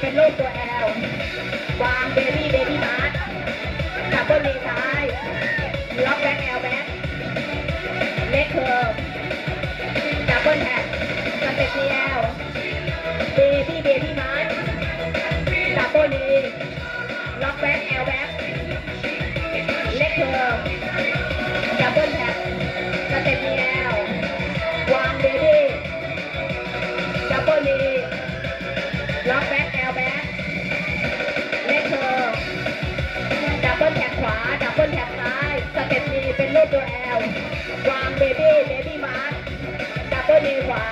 เป็นโลกตัวแอลวางเบบี้เบบี้มาร์ทดับเบิลรีซส์ล็อกแบ็คแอลแบ็คเล็กเคอร์ฟดับเบิลแท็กสเต็ปเดียวเบบี้เบบี้มาร์ทดับเบิลรีล็อกแบ็คแอลแบ็คเล็กเคอร์ฟดับเบิลแท็กสเต็ปเดียววางเบบี้ดับเบิลรีล็อกแบ็ค วา ดับเบิลแท็บซ้าย สเต็ปดีเป็นรูปตัวแอลวางเบบี้เบบี้มาร์ดับเบิลดีขวา